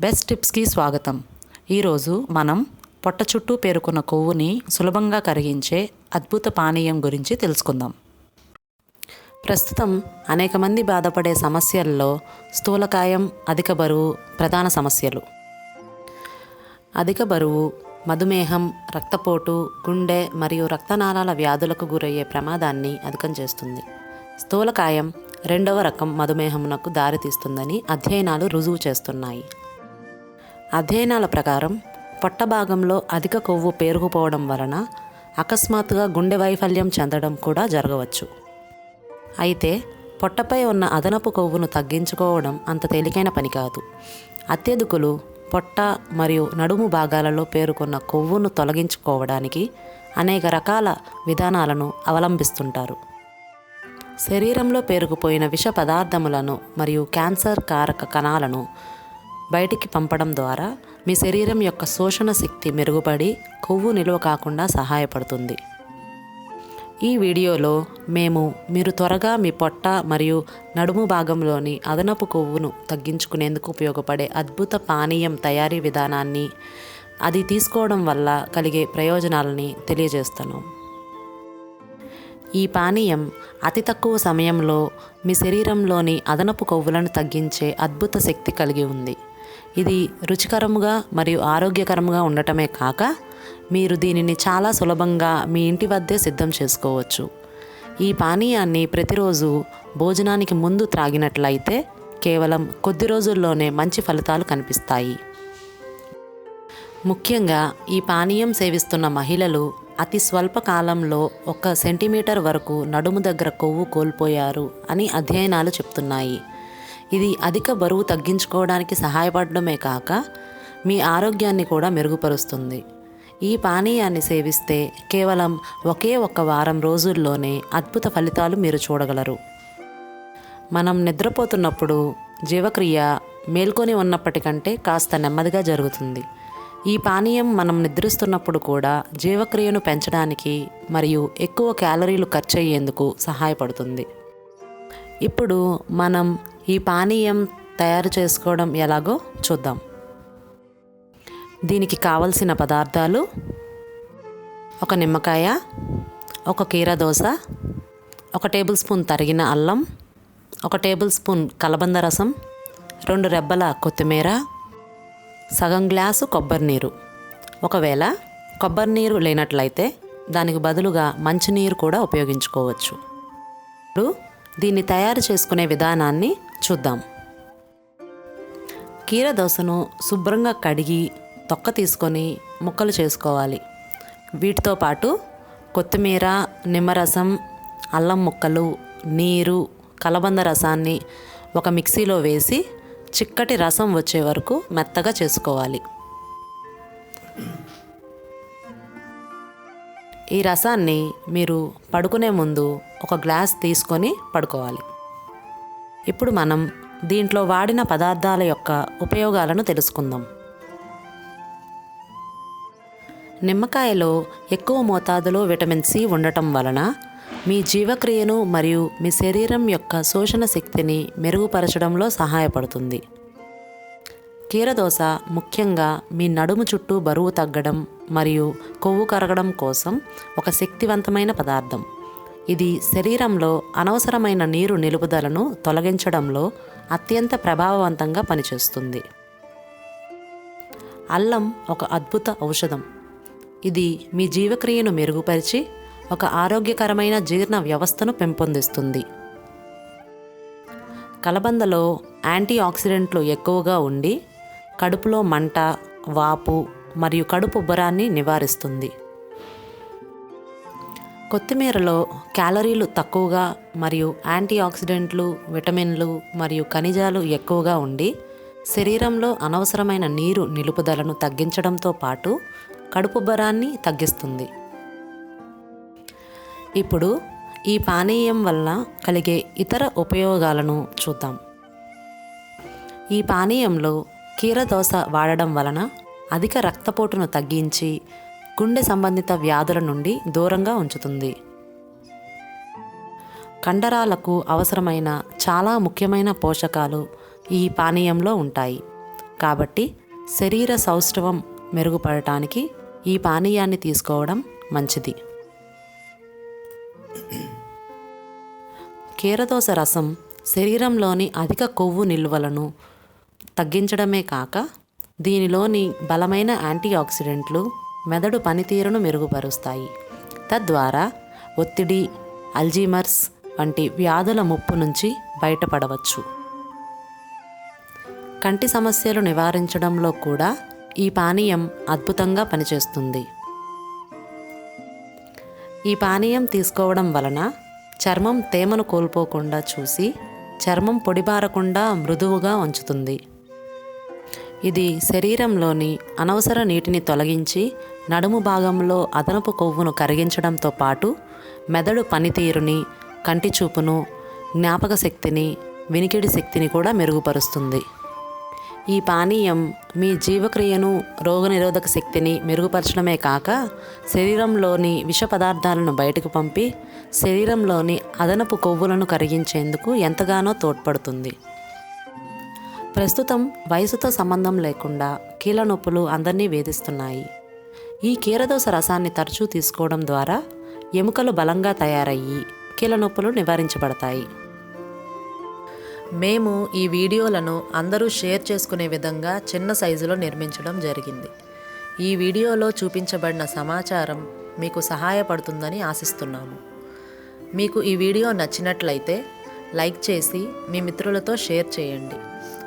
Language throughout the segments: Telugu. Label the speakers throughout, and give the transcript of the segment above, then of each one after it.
Speaker 1: బెస్ట్ టిప్స్కి స్వాగతం. ఈరోజు మనం పొట్ట చుట్టూ పేరుకున్న కొవ్వుని సులభంగా కరిగించే అద్భుత పానీయం గురించి తెలుసుకుందాం. ప్రస్తుతం అనేక మంది బాధపడే సమస్యల్లో స్థూలకాయం అధిక బరువు ప్రధాన సమస్యలు. అధిక బరువు మధుమేహం రక్తపోటు గుండె మరియు రక్తనాళాల వ్యాధులకు గురయ్యే ప్రమాదాన్ని అధికం చేస్తుంది. స్థూలకాయం రెండవ రకం మధుమేహమునకు దారితీస్తుందని అధ్యయనాలు రుజువు చేస్తున్నాయి. అధ్యయనాల ప్రకారం పొట్ట భాగంలో అధిక కొవ్వు పేరుకుపోవడం వలన అకస్మాత్తుగా గుండె వైఫల్యం చెందడం కూడా జరగవచ్చు. అయితే పొట్టపై ఉన్న అదనపు కొవ్వును తగ్గించుకోవడం అంత తేలికైన పని కాదు. అత్యధికులు పొట్ట మరియు నడుము భాగాలలో పేరుకున్న కొవ్వును తొలగించుకోవడానికి అనేక రకాల విధానాలను అవలంబిస్తుంటారు. శరీరంలో పేరుకుపోయిన విష పదార్థములను మరియు క్యాన్సర్ కారక కణాలను బయటికి పంపడం ద్వారా మీ శరీరం యొక్క శోషణ శక్తి మెరుగుపడి కొవ్వు నిలువ కాకుండా సహాయపడుతుంది. ఈ వీడియోలో మేము మీరు త్వరగా మీ పొట్ట మరియు నడుము భాగంలోని అదనపు కొవ్వును తగ్గించుకునేందుకు ఉపయోగపడే అద్భుత పానీయం తయారీ విధానాన్ని అది తీసుకోవడం వల్ల కలిగే ప్రయోజనాలని తెలియజేస్తాను. ఈ పానీయం అతి తక్కువ సమయంలో మీ శరీరంలోని అదనపు కొవ్వులను తగ్గించే అద్భుత శక్తి కలిగి ఉంది. ఇది రుచికరముగా మరియు ఆరోగ్యకరంగా ఉండటమే కాక మీరు దీనిని చాలా సులభంగా మీ ఇంటి వద్దే సిద్ధం చేసుకోవచ్చు. ఈ పానీయాన్ని ప్రతిరోజు భోజనానికి ముందు త్రాగినట్లయితే కేవలం కొద్ది రోజుల్లోనే మంచి ఫలితాలు కనిపిస్తాయి. ముఖ్యంగా ఈ పానీయం సేవిస్తున్న మహిళలు అతి స్వల్ప కాలంలో ఒక సెంటీమీటర్ వరకు నడుము దగ్గర కొవ్వు కోల్పోయారు అని అధ్యయనాలు చెప్తున్నాయి. ఇది అధిక బరువు తగ్గించుకోవడానికి సహాయపడడమే కాక మీ ఆరోగ్యాన్ని కూడా మెరుగుపరుస్తుంది. ఈ పానీయాన్ని సేవిస్తే కేవలం ఒకే ఒక్క వారం రోజుల్లోనే అద్భుత ఫలితాలు మీరు చూడగలరు. మనం నిద్రపోతున్నప్పుడు జీవక్రియ మేల్కొని ఉన్నప్పటికంటే కాస్త నెమ్మదిగా జరుగుతుంది. ఈ పానీయం మనం నిద్రిస్తున్నప్పుడు కూడా జీవక్రియను పెంచడానికి మరియు ఎక్కువ క్యాలరీలు ఖర్చు అయ్యేందుకు సహాయపడుతుంది. ఇప్పుడు మనం ఈ పానీయం తయారు చేసుకోవడం ఎలాగో చూద్దాం. దీనికి కావలసిన పదార్థాలు ఒక నిమ్మకాయ ఒక కీర దోశ ఒక టేబుల్ స్పూన్ తరిగిన అల్లం ఒక టేబుల్ స్పూన్ కలబంద రసం రెండు రెబ్బల కొత్తిమీర సగం గ్లాసు కొబ్బరి నీరు. ఒకవేళ కొబ్బరి నీరు లేనట్లయితే దానికి బదులుగా మంచినీరు కూడా ఉపయోగించుకోవచ్చు. ఇప్పుడు దీన్ని తయారు చేసుకునే విధానాన్ని చూద్దాం. కీర దోసను శుభ్రంగా కడిగి తొక్క తీసుకొని ముక్కలు చేసుకోవాలి. వీటితో పాటు కొత్తిమీర నిమ్మరసం అల్లం ముక్కలు నీరు కలబంద రసాన్ని ఒక మిక్సీలో వేసి చిక్కటి రసం వచ్చే వరకు మెత్తగా చేసుకోవాలి. ఈ రసాన్ని మీరు పడుకునే ముందు ఒక గ్లాస్ తీసుకొని పడుకోవాలి. ఇప్పుడు మనం దీంట్లో వాడిన పదార్థాల యొక్క ఉపయోగాలను తెలుసుకుందాం. నిమ్మకాయలో ఎక్కువ మోతాదులో విటమిన్ సి ఉండటం వలన మీ జీవక్రియను మరియు మీ శరీరం యొక్క శోషణ శక్తిని మెరుగుపరచడంలో సహాయపడుతుంది. కీరదోస ముఖ్యంగా మీ నడుము చుట్టూ బరువు తగ్గడం మరియు కొవ్వు కరగడం కోసం ఒక శక్తివంతమైన పదార్థం. ఇది శరీరంలో అనవసరమైన నీరు నిలుపుదలను తొలగించడంలో అత్యంత ప్రభావవంతంగా పనిచేస్తుంది. అల్లం ఒక అద్భుత ఔషధం. ఇది మీ జీవక్రియను మెరుగుపరిచి ఒక ఆరోగ్యకరమైన జీర్ణ వ్యవస్థను పెంపొందిస్తుంది. కలబందలో యాంటీ ఆక్సిడెంట్లు ఎక్కువగా ఉండి కడుపులో మంట వాపు మరియు కడుపు ఉబ్బరాన్ని నివారిస్తుంది. కొత్తిమీరలో క్యాలరీలు తక్కువగా మరియు యాంటీ ఆక్సిడెంట్లు విటమిన్లు మరియు ఖనిజాలు ఎక్కువగా ఉండి శరీరంలో అనవసరమైన నీరు నిలుపుదలను తగ్గించడంతో పాటు కడుపు బరాన్ని తగ్గిస్తుంది. ఇప్పుడు ఈ పానీయం వల్ల కలిగే ఇతర ఉపయోగాలను చూద్దాం. ఈ పానీయంలో కీరదోస వాడడం వలన అధిక రక్తపోటును తగ్గించి గుండె సంబంధిత వ్యాధుల నుండి దూరంగా ఉంచుతుంది. కండరాలకు అవసరమైన చాలా ముఖ్యమైన పోషకాలు ఈ పానీయంలో ఉంటాయి. కాబట్టి శరీర సౌష్ఠవం మెరుగుపడటానికి ఈ పానీయాన్ని తీసుకోవడం మంచిది. కీరదోస రసం శరీరంలోని అధిక కొవ్వు నిల్వలను తగ్గించడమే కాక దీనిలోని బలమైన యాంటీ ఆక్సిడెంట్లు మెదడు పనితీరును మెరుగుపరుస్తాయి. తద్వారా ఒత్తిడి అల్జీమర్స్ వంటి వ్యాధుల ముప్పు నుంచి బయటపడవచ్చు. కంటి సమస్యలు నివారించడంలో కూడా ఈ పానీయం అద్భుతంగా పనిచేస్తుంది. ఈ పానీయం తీసుకోవడం వలన చర్మం తేమను కోల్పోకుండా చూసి చర్మం పొడిబారకుండా మృదువుగా ఉంచుతుంది. ఇది శరీరంలోని అనవసర నీటిని తొలగించి నడుము భాగంలో అదనపు కొవ్వును కరిగించడంతో పాటు మెదడు పనితీరుని కంటి చూపును జ్ఞాపక శక్తిని వినికిడి శక్తిని కూడా మెరుగుపరుస్తుంది. ఈ పానీయం మీ జీవక్రియను రోగనిరోధక శక్తిని మెరుగుపరచడమే కాక శరీరంలోని విష పదార్థాలను బయటకు పంపి శరీరంలోని అదనపు కొవ్వులను కరిగించేందుకు ఎంతగానో తోడ్పడుతుంది. ప్రస్తుతం వయసుతో సంబంధం లేకుండా కీళ్ళ నొప్పులు అందరినీ వేధిస్తున్నాయి. ఈ కీరదోస రసాన్ని తరచూ తీసుకోవడం ద్వారా ఎముకలు బలంగా తయారయ్యి కీలనొప్పులు నొప్పులు నివారించబడతాయి. మేము ఈ వీడియోలను అందరూ షేర్ చేసుకునే విధంగా చిన్న సైజులో నిర్మించడం జరిగింది. ఈ వీడియోలో చూపించబడిన సమాచారం మీకు సహాయపడుతుందని ఆశిస్తున్నాము. మీకు ఈ వీడియో నచ్చినట్లయితే లైక్ చేసి మీ మిత్రులతో షేర్ చేయండి.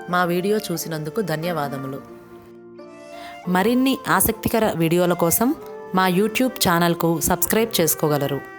Speaker 1: మా వీడియో చూసినందుకు ధన్యవాదములు. మరిన్ని ఆసక్తికర వీడియోల కోసం మా యూట్యూబ్ ఛానల్కు సబ్స్క్రైబ్ చేసుకోగలరు.